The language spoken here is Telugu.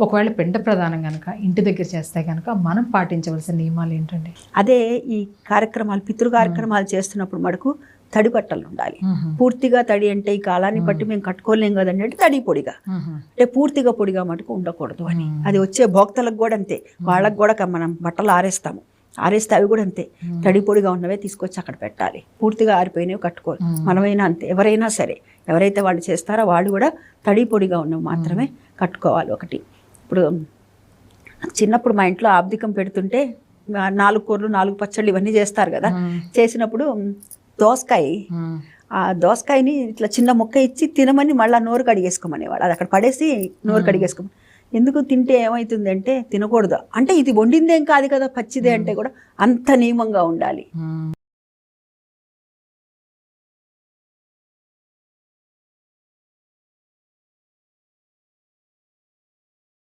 ఒకవేళ పిండ ప్రధానం కనుక ఇంటి దగ్గర చేస్తే కనుక మనం పాటించవలసిన నియమాలు ఏంటండి? అదే ఈ కార్యక్రమాలు పితృ కార్యక్రమాలు చేస్తున్నప్పుడు మటుకు తడి బట్టలు ఉండాలి. పూర్తిగా తడి అంటే ఈ కాలాన్ని బట్టి మేము కట్టుకోలేం కదండి అంటే తడి పొడిగా. అంటే పూర్తిగా పొడిగా మటుకు ఉండకూడదు అని. అది వచ్చే భోక్తలకు కూడా అంతే. వాళ్ళకు కూడా మనం బట్టలు ఆరేస్తాము. ఆరేస్తే అవి కూడా అంతే. తడి పొడిగా ఉన్నవే తీసుకొచ్చి అక్కడ పెట్టాలి. పూర్తిగా ఆరిపోయినవి కట్టుకోవాలి. మనమైనా అంతే. ఎవరైనా సరే ఎవరైతే వాళ్ళు చేస్తారో వాళ్ళు కూడా తడి పొడిగా ఉన్నవి మాత్రమే కట్టుకోవాలి ఒకటి. ఇప్పుడు చిన్నప్పుడు మా ఇంట్లో ఆబ్దికం పెడుతుంటే నాలుగు కూరలు నాలుగు పచ్చళ్ళు ఇవన్నీ చేస్తారు కదా. చేసినప్పుడు దోసకాయ ఆ దోసకాయని ఇట్లా చిన్న ముక్క ఇచ్చి తినమని మళ్ళీ నోరు కడిగేసుకోమనేవాడు. అది అక్కడ పడేసి నోరు కడిగేసుకోమని. ఎందుకు తింటే ఏమవుతుంది అంటే తినకూడదు. అంటే ఇది వండిందేం కాదు కదా పచ్చిదే అంటే కూడా అంత నియమంగా ఉండాలి.